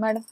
Madam.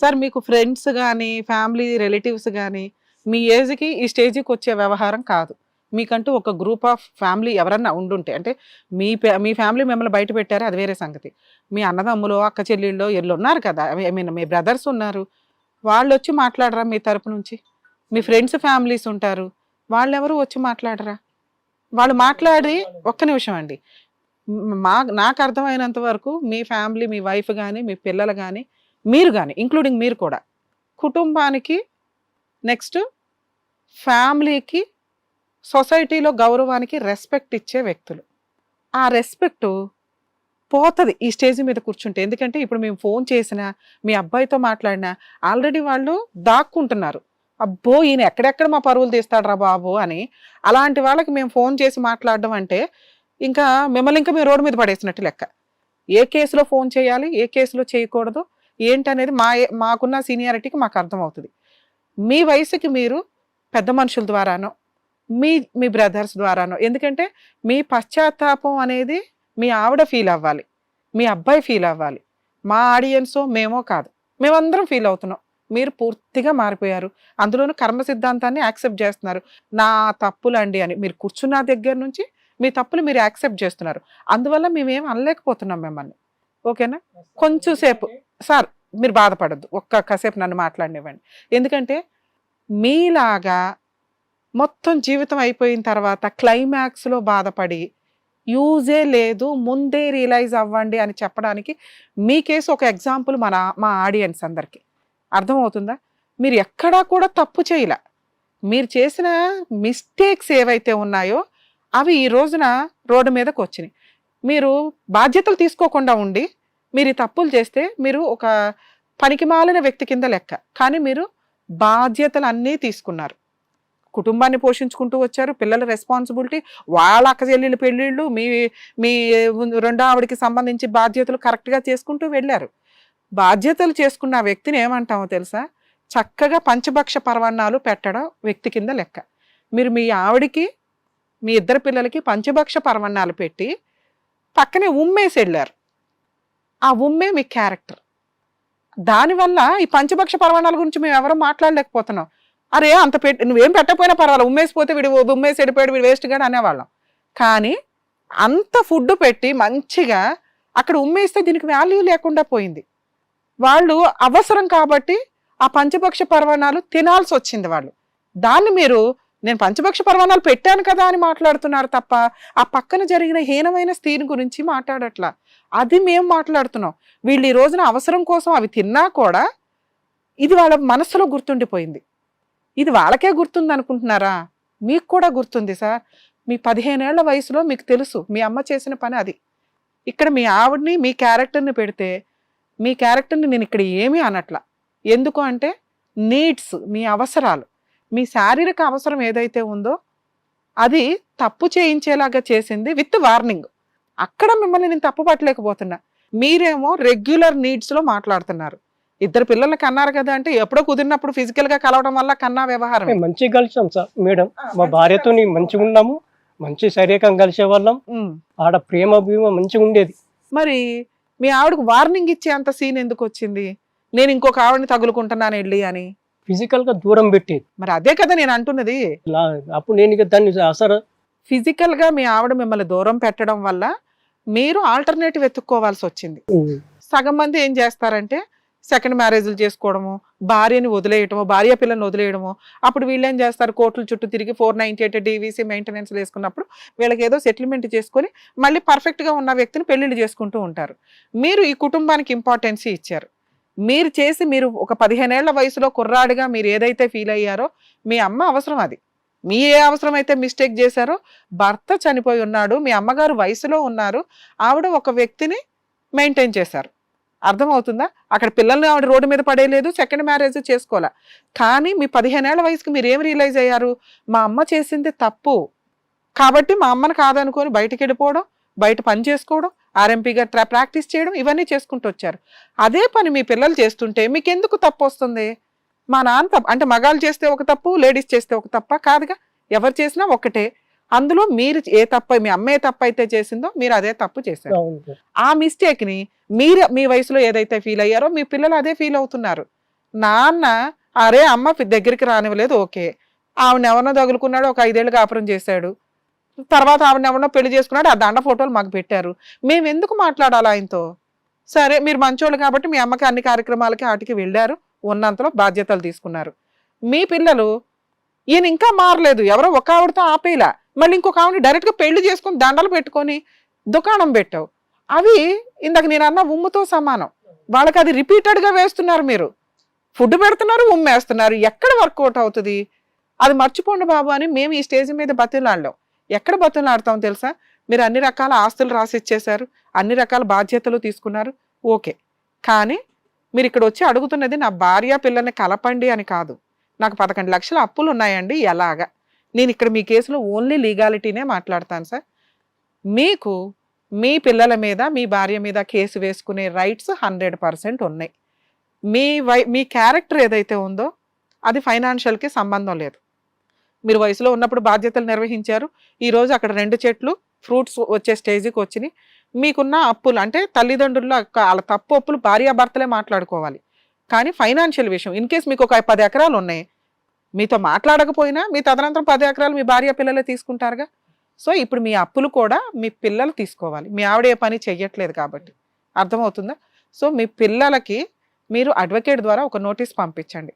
Sir మీకు friends కానీ family relatives కానీ మీ ఏజ్కి ఈ స్టేజ్కి వచ్చే వ్యవహారం కాదు. మీకంటూ ఒక గ్రూప్ ఆఫ్ ఫ్యామిలీ ఎవరన్నా ఉండుంటే అంటే మీ పే- మీ ఫ్యామిలీ మిమ్మల్ని బయట పెట్టారు? అది వేరే సంగతి. మీ అన్నదమ్ములు అక్క చెల్లెళ్ళు ఎల్లు ఉన్నారు కదా? ఐ మీన్ మీ బ్రదర్స్ ఉన్నారు. వాళ్ళు వచ్చి మాట్లాడరా మీ తరపు నుంచి? మీ ఫ్రెండ్స్ ఫ్యామిలీస్ ఉంటారు. వాళ్ళు ఎవరు వచ్చి మాట్లాడరా? వాళ్ళు మాట్లాడి ఒక్క నిమిషం అండి. మా నాకు అర్థమైనంత వరకు మీ ఫ్యామిలీ మీ వైఫ్ కానీ మీ పిల్లలు కానీ మీరు కానీ ఇంక్లూడింగ్ మీరు కూడా కుటుంబానికి నెక్స్ట్ ఫ్యామిలీకి సొసైటీలో గౌరవానికి రెస్పెక్ట్ ఇచ్చే వ్యక్తులు. ఆ రెస్పెక్ట్ పోతుంది ఈ స్టేజ్ మీద కూర్చుంటే. ఎందుకంటే ఇప్పుడు మేము ఫోన్ చేసినా మీ అబ్బాయితో మాట్లాడినా ఆల్రెడీ వాళ్ళు దాక్కుంటున్నారు. అబ్బో ఈయన ఎక్కడెక్కడ మా పరువులు తీస్తాడరా బాబు అని. అలాంటి వాళ్ళకి మేము ఫోన్ చేసి మాట్లాడడం అంటే ఇంకా మిమ్మల్ని ఇంకా మేము రోడ్డు మీద పడేసినట్టు లెక్క. ఏ కేసులో ఫోన్ చేయాలి ఏ కేసులో చేయకూడదు ఏంటనేది మా మాకున్న సీనియారిటీకి మాకు అర్థమవుతుంది. మీ వయసుకి మీరు పెద్ద మనుషుల ద్వారానో మీ మీ బ్రదర్స్ ద్వారానో ఎందుకంటే మీ పశ్చాత్తాపం అనేది మీ ఆవిడ ఫీల్ అవ్వాలి మీ అబ్బాయి ఫీల్ అవ్వాలి. మా ఆడియన్సో మేమో కాదు మేమందరం ఫీల్ అవుతున్నాం. మీరు పూర్తిగా మారిపోయారు అందులోనూ కర్మ సిద్ధాంతాన్ని యాక్సెప్ట్ చేస్తున్నారు. నా తప్పులండి అని మీరు కూర్చున్న దగ్గర నుంచి మీ తప్పులు మీరు యాక్సెప్ట్ చేస్తున్నారు. అందువల్ల మేమేం అనలేకపోతున్నాం మిమ్మల్ని. ఓకేనా? కొంచెం సేపు. సార్ మీరు బాధపడద్దు. ఒక్క కాసేపు నన్ను మాట్లాడనివ్వండి. ఎందుకంటే మీలాగా మొత్తం జీవితం అయిపోయిన తర్వాత క్లైమాక్స్లో బాధపడి యూజే లేదు ముందే రియలైజ్ అవ్వండి అని చెప్పడానికి మీ కేసు ఒక ఎగ్జాంపుల్ మన మా ఆడియన్స్ అందరికీ. అర్థమవుతుందా? మీరు ఎక్కడా కూడా తప్పు చేయలే. మీరు చేసిన మిస్టేక్స్ ఏవైతే ఉన్నాయో అవి ఈ రోజున రోడ్డు మీదకి వచ్చినాయి. మీరు బాధ్యతలు తీసుకోకుండా ఉండి మీరు ఈ తప్పులు చేస్తే మీరు ఒక పనికిమాలిన వ్యక్తి కింద లెక్క. కానీ మీరు బాధ్యతలు అన్నీ తీసుకున్నారు. కుటుంబాన్ని పోషించుకుంటూ వచ్చారు పిల్లల రెస్పాన్సిబిలిటీ వాళ్ళ అక్క చెల్లెళ్ళు పెళ్ళిళ్ళు మీ మీ రెండో ఆవిడకి సంబంధించి బాధ్యతలు కరెక్ట్గా చేసుకుంటూ వెళ్ళారు. బాధ్యతలు చేసుకున్న వ్యక్తిని ఏమంటామో తెలుసా? చక్కగా పంచభక్ష పర్వణాలు పెట్టడం వ్యక్తి కింద లెక్క. మీరు మీ ఆవిడికి మీ ఇద్దరు పిల్లలకి పంచభక్ష పర్వణాలు పెట్టి పక్కనే ఉమ్మేసి వెళ్ళారు. ఆ ఉమ్మే మీ క్యారెక్టర్. దానివల్ల ఈ పంచభక్ష పరమాణాల గురించి మేము ఎవరో మాట్లాడలేకపోతున్నాం. అరే అంత పెట్టి నువ్వేం పెట్టకపోయినా పర్వాలేదు ఉమ్మేసిపోతే వీడు ఉమ్మేసి వెళ్ళిపోయాడు వీడు వేస్ట్ గాడు అనేవాళ్ళం. కానీ అంత ఫుడ్ పెట్టి మంచిగా అక్కడ ఉమ్మేస్తే దీనికి వాల్యూ లేకుండా పోయింది. వాళ్ళు అవసరం కాబట్టి ఆ పంచభక్ష పర్వణాలు తినాల్సి వచ్చింది వాళ్ళు. దాన్ని మీరు నేను పంచభక్ష పర్వణాలు పెట్టాను కదా అని మాట్లాడుతున్నారు తప్ప ఆ పక్కన జరిగిన హీనమైన స్థితిని గురించి మాట్లాడట్లా. అది మేము మాట్లాడుతున్నాం. వీళ్ళు ఈ రోజున అవసరం కోసం అవి తిన్నా కూడా ఇది వాళ్ళ మనసులో గుర్తుండిపోయింది. ఇది వాళ్ళకే గుర్తుంది అనుకుంటున్నారా మీకు కూడా గుర్తుంది సార్. మీ పదిహేనేళ్ళ వయసులో మీకు తెలుసు మీ అమ్మ చేసిన పని అది. ఇక్కడ మీ ఆవిడ్ని మీ క్యారెక్టర్ని పెడితే మీ క్యారెక్టర్ని నేను ఇక్కడ ఏమీ అనట్లా. ఎందుకు అంటే నీడ్స్ మీ అవసరాలు. మీ శారీరక అవసరం ఏదైతే ఉందో అది తప్పు చేయించేలాగా చేసింది విత్ వార్నింగ్. అక్కడ మిమ్మల్ని నేను తప్పు పట్టలేకపోతున్నా. మీరేమో రెగ్యులర్ నీడ్స్లో మాట్లాడుతున్నారు. ఇద్దరు పిల్లల్ని కన్నారు కదా అంటే ఎప్పుడో కుదిరినప్పుడు physical గా కలవడం వల్ల కన్నా వ్యవహారం మంచిగా కలిసాం సార్ మేడం. మా భార్యతో మంచిగా ఉన్నాము మంచి శారీరకంగా కలిసే వాళ్ళం. ఆడ ప్రేమ భీమ మంచిగా ఉండేది. మరి మీ ఆవిడకు వార్నింగ్ ఇచ్చే అంత సీన్ ఎందుకు వచ్చింది? నేను ఇంకొక ఆవిడని తగులుకుంటున్నాను వెళ్ళి అని. ఫిజికల్గా దూరం పెట్టేది. మరి అదే కదా నేను అంటున్నది. లా- అప్పుడు నేను ఇక దాన్ని అసలు ఫిజికల్గా మీ ఆవిడ మిమ్మల్ని దూరం పెట్టడం వల్ల మీరు ఆల్టర్నేటివ్ వెతుక్కోవాల్సి వచ్చింది. సగం మంది ఏం చేస్తారంటే సెకండ్ మ్యారేజ్లు చేసుకోవడము భార్యని వదిలేయటము భార్య పిల్లని వదిలేయడము. అప్పుడు వీళ్ళు ఏం చేస్తారు? కోర్టుల చుట్టూ తిరిగి four ninety eight DVC maintenance వేసుకున్నప్పుడు వీళ్ళకి ఏదో సెటిల్మెంట్ చేసుకొని మళ్ళీ పర్ఫెక్ట్గా ఉన్న వ్యక్తిని పెళ్ళిళ్ళు చేసుకుంటూ ఉంటారు. మీరు ఈ కుటుంబానికి ఇంపార్టెన్స్ ఇచ్చారు. మీరు చేసి మీరు ఒక పదిహేనేళ్ళ వయసులో కుర్రాడిగా మీరు ఏదైతే ఫీల్ అయ్యారో మీ అమ్మ అవసరం అది. మీ ఏ అవసరం అయితే మిస్టేక్ చేశారో భర్త చనిపోయి ఉన్నాడు మీ అమ్మగారు వయసులో ఉన్నారు ఆవిడ ఒక వ్యక్తిని మెయింటైన్ చేశారు. అర్థమవుతుందా? అక్కడ పిల్లల్ని ఆవిడ రోడ్డు మీద పడేయలేదు సెకండ్ మ్యారేజ్ చేసుకోలే. కానీ మీ పదిహేనేళ్ళ వయసుకి మీరు ఏం రియలైజ్ అయ్యారు? మా అమ్మ చేసింది తప్పు. కాబట్టి మా అమ్మని కాదనుకొని బయటికి వెళ్ళిపోవడం బయట పని చేసుకోవడం ఆర్ఎంపీగా ప్రాక్టీస్ చేయడం ఇవన్నీ చేసుకుంటూ వచ్చారు. అదే పని మీ పిల్లలు చేస్తుంటే మీకు ఎందుకు తప్పు వస్తుంది? మా నాన్న తప్పు అంటే మగాళ్ళు చేస్తే ఒక తప్పు లేడీస్ చేస్తే ఒక తప్ప కాదుగా? ఎవరు చేసినా ఒకటే. అందులో మీరు ఏ తప్పు మీ అమ్మ ఏ తప్పు అయితే చేసిందో మీరు అదే తప్పు చేశారు. ఆ మిస్టేక్ని మీరు మీ వయసులో ఏదైతే ఫీల్ అయ్యారో మీ పిల్లలు అదే ఫీల్ అవుతున్నారు. నాన్న అరే అమ్మ దగ్గరికి రానివ్వలేదు ఓకే. ఆవిడ ఎవరినో తగులుకున్నాడు ఒక ఐదేళ్ళు కాపురం చేశాడు. తర్వాత ఆవిడ ఎవరినో పెళ్ళి చేసుకున్నాడు ఆ దండ ఫోటోలు మాకు పెట్టారు. మేము ఎందుకు మాట్లాడాలి ఆయనతో? సరే మీరు మంచోళ్ళు కాబట్టి మీ అమ్మకి అన్ని కార్యక్రమాలకి వాటికి వెళ్ళారు ఉన్నంతలో బాధ్యతలు తీసుకున్నారు. మీ పిల్లలు ఈయన ఇంకా మారలేదు ఎవరో ఒక ఆవిడతో ఆపేలా. మళ్ళీ ఇంకొక ఆవిడ డైరెక్ట్గా పెళ్ళి చేసుకొని దండలు పెట్టుకొని దుకాణం పెట్టావు. అవి ఇందాక నేను అన్న ఉమ్ముతో సమానం. వాళ్ళకి అది రిపీటెడ్గా వేస్తున్నారు మీరు. ఫుడ్ పెడుతున్నారు ఉమ్మేస్తున్నారు. ఎక్కడ వర్కౌట్ అవుతుంది? అది మర్చిపోండి బాబు అని మేము ఈ స్టేజ్ మీద బతిలాడలేం. ఎక్కడ బతిలాడతాం తెలుసా? మీరు అన్ని రకాల ఆస్తులు రాసి ఇచ్చేశారు అన్ని రకాల బాధ్యతలు తీసుకున్నారు ఓకే. కానీ మీరు ఇక్కడ వచ్చి అడుగుతున్నది నా భార్య పిల్లల్ని కలపండి అని కాదు. నాకు పదకొండు లక్షల అప్పులు ఉన్నాయండి ఎలాగా? నేను ఇక్కడ మీ కేసులో ఓన్లీ లీగాలిటీనే మాట్లాడతాను సార్. మీకు మీ పిల్లల మీద మీ భార్య మీద కేసు వేసుకునే రైట్స్ హండ్రెడ్ పర్సెంట్ ఉన్నాయి. మీ వై మీ క్యారెక్టర్ ఏదైతే ఉందో అది ఫైనాన్షియల్కి సంబంధం లేదు. మీరు వయసులో ఉన్నప్పుడు బాధ్యతలు నిర్వహించారు. ఈరోజు అక్కడ రెండు చెట్లు ఫ్రూట్స్ వచ్చే స్టేజ్కి వచ్చినాయి. మీకున్న అప్పులు అంటే తల్లిదండ్రుల్లో వాళ్ళ తప్పు అప్పులు భార్యాభర్తలే మాట్లాడుకోవాలి. కానీ ఫైనాన్షియల్ విషయం ఇన్ కేస్ మీకు ఒక పది ఎకరాలు ఉన్నాయి మీతో మాట్లాడకపోయినా మీ తదనంతరం పది ఎకరాలు మీ భార్య పిల్లలే తీసుకుంటారుగా. సో ఇప్పుడు మీ అప్పులు కూడా మీ పిల్లలు తీసుకోవాలి. మీ ఆవిడ ఏ పని చెయ్యట్లేదు కాబట్టి. అర్థమవుతుందా? సో మీ పిల్లలకి మీరు అడ్వకేట్ ద్వారా ఒక నోటీస్ పంపించండి.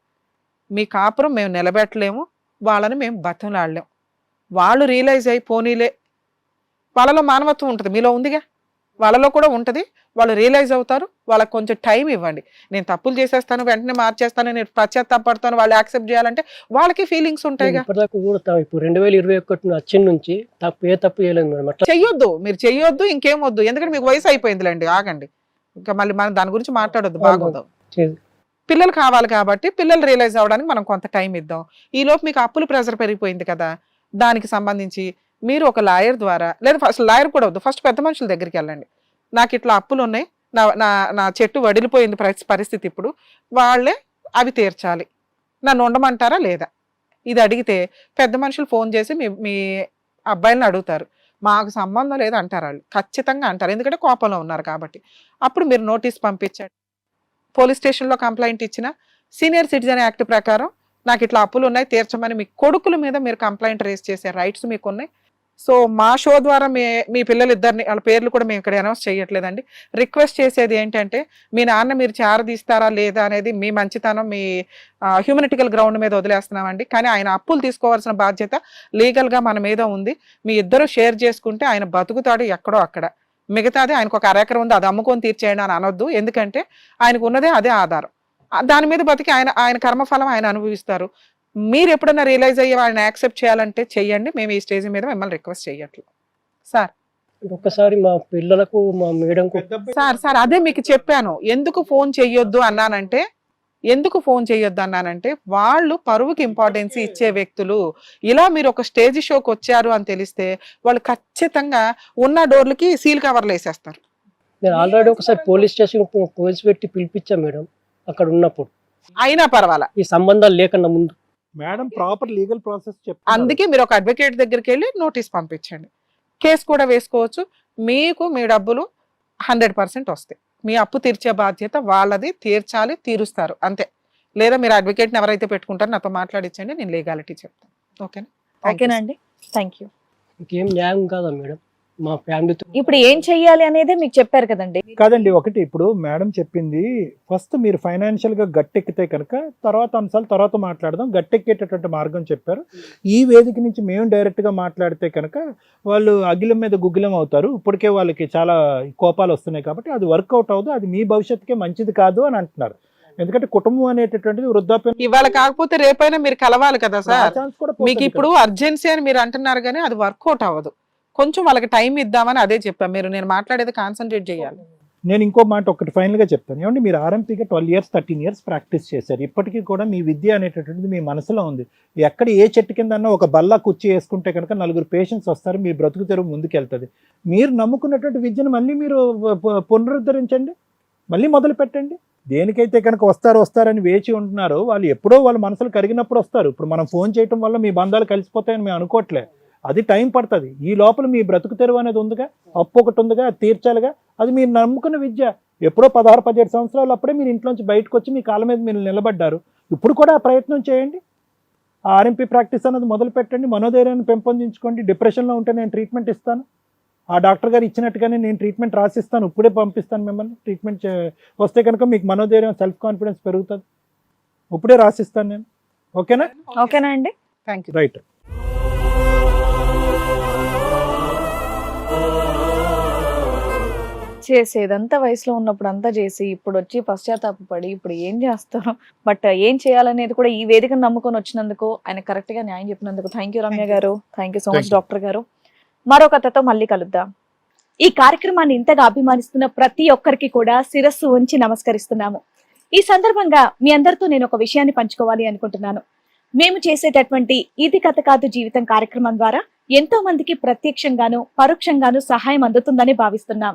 మీ కాపురం మేము నిలబెట్టలేము. వాళ్ళని మేము బతంలాడలేం వాళ్ళు రియలైజ్ అయి పోనీలే. వాళ్ళలో మానవత్వం ఉంటుంది. మీలో ఉందిగా? వాళ్ళలో కూడా ఉంటుంది. వాళ్ళు రియలైజ్ అవుతారు. వాళ్ళకి కొంచెం టైం ఇవ్వండి. నేను తప్పులు చేసేస్తాను వెంటనే మార్చేస్తాను నేను పశ్చాత్తాపడతాను వాళ్ళు యాక్సెప్ట్ చేయాలంటే వాళ్ళకి ఫీలింగ్స్ ఉంటాయిగా. ఇప్పటిదాకా కూడా తా- ఇప్పుడు రెండు వేల ఇరవై ఒకటి వచ్చిన నుంచి తప్పు ఏ తప్పు చేయలేదు చెయ్యొద్దు. మీరు చెయ్యొద్దు ఇంకేం వద్దు. ఎందుకంటే మీకు వయసు అయిపోయిందిలేండి. ఆగండి. ఇంకా మళ్ళీ మనం దాని గురించి మాట్లాడొద్దు. బాగోదు. పిల్లలు కావాలి కాబట్టి పిల్లలు రియలైజ్ అవ్వడానికి మనం కొంత టైం ఇద్దాం. ఈలోపు మీకు అప్పులు ప్రెజర్ పెరిగిపోయింది కదా? దానికి సంబంధించి మీరు ఒక లాయర్ ద్వారా లేదా ఫస్ట్ లాయర్ కూడా వద్దు ఫస్ట్ పెద్ద మనుషుల దగ్గరికి వెళ్ళండి. నాకు ఇట్లా అప్పులు ఉన్నాయి నా నా నా చెట్టు వడిలిపోయింది పరిస్థి- పరిస్థితి ఇప్పుడు వాళ్ళే అవి తీర్చాలి. నన్ను ఉండమంటారా లేదా? ఇది అడిగితే పెద్ద మనుషులు ఫోన్ చేసి మీ మీ అబ్బాయిలను అడుగుతారు. మాకు సంబంధం లేదు అంటారు వాళ్ళు. ఖచ్చితంగా అంటారు. ఎందుకంటే కోపంలో ఉన్నారు కాబట్టి. అప్పుడు మీరు నోటీస్ పంపించండి. పోలీస్ స్టేషన్లో కంప్లైంట్ ఇచ్చిన సీనియర్ సిటిజన్ యాక్ట్ ప్రకారం నాకు ఇట్లా అప్పులు ఉన్నాయి తీర్చమని మీ కొడుకుల మీద మీరు కంప్లైంట్ రేస్ చేసే రైట్స్ మీకు ఉన్నాయి సో మా షో ద్వారా మీ మీ పిల్లలు ఇద్దరిని వాళ్ళ పేర్లు కూడా మేము ఇక్కడ అనౌన్స్ చేయట్లేదండి. రిక్వెస్ట్ చేసేది ఏంటంటే మీ నాన్న మీరు చేరదీస్తారా లేదా అనేది మీ మంచితనం మీ హ్యూమనిటికల్ గ్రౌండ్ మీద వదిలేస్తున్నామండి. కానీ ఆయన అప్పులు తీసుకోవాల్సిన బాధ్యత లీగల్గా మన మీద ఉంది. మీ ఇద్దరు షేర్ చేసుకుంటే ఆయన బతుకుతాడు ఎక్కడో అక్కడ. మిగతాది ఆయనకు ఒక అరెకరం ఉంది అది అమ్ముకొని తీర్చేయండి అని అనొద్దు. ఎందుకంటే ఆయనకు ఉన్నదే అదే ఆధారం. దాని మీద బతికి ఆయన ఆయన కర్మఫలం ఆయన అనుభవిస్తారు. మీరు ఎప్పుడైనా రియలైజ్ అయ్యి ఆయన యాక్సెప్ట్ చేయాలంటే చెయ్యండి. మేము ఈ స్టేజ్ మీద మిమ్మల్ని రిక్వెస్ట్ చేయట్లేదు సార్. ఒక్కసారి మా పిల్లలకు మా మేడంకు సార్ సార్ అదే మీకు చెప్పాను. ఎందుకు ఫోన్ చెయ్యొద్దు అన్నానంటే ఎందుకు ఫోన్ చెయ్యొద్దు అన్నానంటే వాళ్ళు పరువుకి ఇంపార్టెన్స్ ఇచ్చే వ్యక్తులు ఇలా మీరు ఒక స్టేజ్ షోకి వచ్చారు అని తెలిస్తే వాళ్ళు ఖచ్చితంగా ఉన్న డోర్లకి సీల్ కవర్లు వేసేస్తారు. నేను ఆల్రెడీ ఒకసారి పోలీస్ స్టేషన్ పోలీస్ పెట్టి పిలిపించాను మేడం అక్కడ ఉన్నప్పుడు. అయినా పర్వాలా? ఈ సంబంధాలు లేకుండా ముందు. మేడం ప్రాపర్ లీగల్ ప్రాసెస్ చెప్ అందుకే మీరు ఒక అడ్వకేట్ దగ్గరికి వెళ్ళి నోటీస్ పంపించండి. కేసు కూడా వేసుకోవచ్చు మీకు మీ డబ్బులు హండ్రెడ్ పర్సెంట్ వస్తాయి. మీ అప్పు తీర్చే బాధ్యత వాళ్ళది తీర్చాలి తీరుస్తారు. అంతే. లేదా మీరు అడ్వకేట్ని ఎవరైతే పెట్టుకుంటారో నాతో మాట్లాడించండి నేను లీగాలిటీ చెప్తాను. ఓకేనా? ఓకేనండి థ్యాంక్ యూ ఇంకేం న్యాయం కాదా మేడం? మా ఫ్యామిలీతో. ఇప్పుడు ఏం చెయ్యాలి అనేది మీకు చెప్పారు కదండి? కాదండి ఒకటి ఇప్పుడు మేడం చెప్పింది ఫస్ట్ మీరు ఫైనాన్షియల్గా గట్టెక్కితే కనుక తర్వాత అంశాలు తర్వాత మాట్లాడదాం గట్టెక్కేటటువంటి మార్గం చెప్పారు. ఈ వేదిక నుంచి మేము డైరెక్ట్గా మాట్లాడితే కనుక వాళ్ళు అగిలం మీద గుగ్గిలం అవుతారు. ఇప్పటికే వాళ్ళకి చాలా కోపాలు వస్తున్నాయి కాబట్టి అది వర్కౌట్ అవ్వదు అది మీ భవిష్యత్తుకే మంచిది కాదు అని అంటున్నారు. ఎందుకంటే కుటుంబం అనేటటువంటిది వృద్ధాప్యం ఇవాళ కాకపోతే రేపైనా మీరు కలవాలి కదా సార్? మీకు ఇప్పుడు అర్జెన్సీ అని మీరు అంటున్నారు కానీ అది వర్కౌట్ అవ్వదు. కొంచెం వాళ్ళకి టైం ఇద్దామని అదే చెప్పాను మీరు నేను మాట్లాడేది కాన్సన్ట్రేట్ చేయాలి. నేను ఇంకో మాట ఒకటి ఫైనల్గా చెప్తాను. ఏమంటే మీరు ఆర్ఎంపీగా twelve years thirteen years practice చేశారు. ఇప్పటికీ కూడా మీ విద్య అనేటటువంటిది మీ మనసులో ఉంది. ఎక్కడ ఏ చెట్టు కిందన్నా ఒక బల్ల కుర్చీ వేసుకుంటే కనుక నలుగురు పేషెంట్స్ వస్తారు మీ బ్రతుకు తెరువు ముందుకెళ్తుంది. మీరు నమ్ముకున్నటువంటి విద్యను మళ్ళీ మీరు పు- పునరుద్ధరించండి. మళ్ళీ మొదలు పెట్టండి. దేనికైతే కనుక వస్తారు వస్తారని వేచి ఉంటున్నారో వాళ్ళు ఎప్పుడో వాళ్ళ మనసులు కరిగినప్పుడు వస్తారు. ఇప్పుడు మనం ఫోన్ చేయటం వల్ల మీ బంధాలు కలిసిపోతాయని మేము అనుకోవట్లే. అది టైం పడుతుంది. ఈ లోపల మీ బ్రతుకు తెరువు అనేది ఉందిగా? అప్పు ఒకటి ఉందిగా? అది తీర్చాలిగా? అది మీరు నమ్ముకున్న విద్య. ఎప్పుడో పదహారు పదిహేడు సంవత్సరాలు అప్పుడే మీరు ఇంట్లోంచి బయటకు వచ్చి మీ కాళ్ళ మీద మీరు నిలబడ్డారు. ఇప్పుడు కూడా ఆ ప్రయత్నం చేయండి. ఆ ఆర్ఎంపీ ప్రాక్టీస్ అనేది మొదలు పెట్టండి. మనోధైర్యాన్ని పెంపొందించుకోండి. డిప్రెషన్లో ఉంటే నేను ట్రీట్మెంట్ ఇస్తాను. ఆ డాక్టర్ గారు ఇచ్చినట్టుగానే నేను ట్రీట్మెంట్ రాసిస్తాను. ఇప్పుడే పంపిస్తాను మిమ్మల్ని. ట్రీట్మెంట్ చే- వస్తే కనుక మీకు మనోధైర్యం సెల్ఫ్ కాన్ఫిడెన్స్ పెరుగుతుంది. ఇప్పుడే రాసిస్తాను నేను. ఓకేనా? ఓకేనా అండి? థ్యాంక్ యూ రైట్ చేసేదంతా వయసులో ఉన్నప్పుడు అంతా చేసి ఇప్పుడు వచ్చి పశ్చాత్తాపడి ఇప్పుడు ఏం చేస్తారు బట్ ఏం చేయాలనేది కూడా ఈ వేదికను నమ్ముకొని వచ్చినందుకు ఆయన కరెక్ట్గా న్యాయం చెప్పినందుకు thank you Ramya. Garu. Thank you so Thank much you. Doctor garu. మరో కథతో మళ్ళీ కలుద్దాం. ఈ కార్యక్రమాన్ని ఇంతగా అభిమానిస్తున్న ప్రతి ఒక్కరికి కూడా శిరస్సు ఉంచి నమస్కరిస్తున్నాము. ఈ సందర్భంగా మీ అందరితో నేను ఒక విషయాన్ని పంచుకోవాలి అనుకుంటున్నాను. మేము చేసేటటువంటి ఇది కథ కాదు జీవితం కార్యక్రమం ద్వారా ఎంతో మందికి ప్రత్యక్షంగాను పరోక్షంగాను సహాయం అందుతుందని భావిస్తున్నాం.